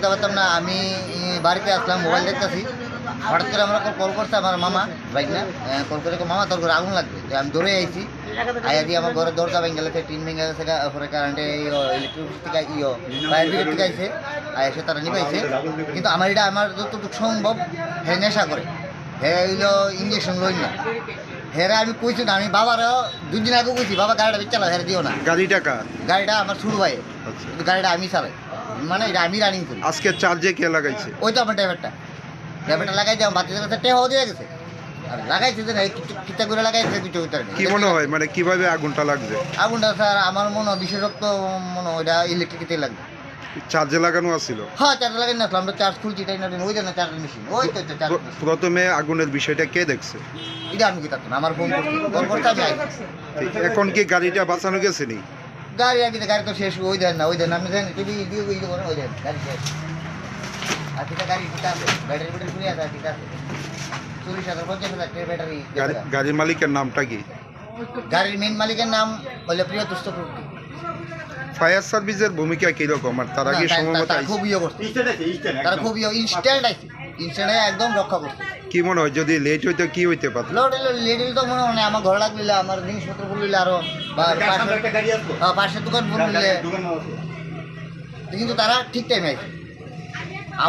কইতে পারতাম না আমি বাড়িতে আসলাম মোবাইল দেখতেছি। হঠাৎ করে আমরা কল করছে আমার মামা বাইক না কল করে মামা তোর ঘরে আগুন লাগবে। আমি দৌড়ে আইছি আইয়া দিয়ে আমার ঘরে দরজা ভেঙে গেছে টিন ভেঙে গেছে গা, পরে কারেন্টে ইলেকট্রিসিটি ইয়ে ফায়ার ব্রিগেড থেকে আইছে। আর এসে তারা নিবাইছে। কিন্তু আমার এটা আমার যতটুকু সম্ভব হে নেশা করে। হে হইল ইঞ্জেকশন লই না। হেরা আমি কইছি না আমি বাবারও দুদিন আগে কইছি বাবা গাড়িটা বেচ চালাও হেরে দিও না। গাড়িটা গাড়িটা আমার শুরু ভাই আচ্ছা। গাড়িটা আমি চালাই। মানে এটা আমি রানিং করি। আজকে চার্জে কে লাগাইছে? ওই তো আমার ড্রাইভারটা ড্রাইভারটা লাগাই দিয়ে বাতি কাছে টেহাও দিয়ে গেছে। আর লাগাইছে যে কিতা করে লাগাইছে কিছু ভিতরে কি মনে হয়? মানে কীভাবে আগুনটা লাগছে? আগুনটা স্যার আমার মনে হয় বিশেষত্ব মনে হয় ওইটা ইলেকট্রিকিতে লাগবে। চার্জে লাগানো আছিল? হ্যাঁ চার্জ লাগাই না আমরা চার্জ খুলছি তাই না ওই জন্য চার্জ মেশিন ওই তো চার্জ প্রথমে আগুনের বিষয়টা কে দেখছে? এটা আমি কি থাকতাম আমার ফোন করছি ফোন করতে আমি এখন কি গাড়িটা বাঁচানো গেছে নি? গাড়ি আগে গাড়ি তো শেষ ওই দেন না ওই দেন আপনি দেন দিয়ে ওই দেন গাড়ি শেষ। আর গাড়ি আছে ব্যাটারি ব্যাটারি ঘুরে আছে চল্লিশ হাজার পঞ্চাশ হাজার ব্যাটারি গাড়ির মালিকের নামটা কি? গাড়ির মেন মালিকের নাম হলো প্রিয় ফায়ার সার্ভিসের ভূমিকা কীরকম? আর তারা তারা খুব ইয়ে করছে তারা খুব ইনস্ট্যান্ট আইছে ইনস্ট্যান্টে একদম রক্ষা করছে। কি মনে হয়? যদি লেট হইতো কি হইতে পারত? লেট হইলে তো মনে হয় আমার ঘর লাগলিলে আমার জিনিসপত্র বললে আরও বা পাশে হ্যাঁ, পাশের দোকান বললে কিন্তু তারা ঠিক টাইমে আইছে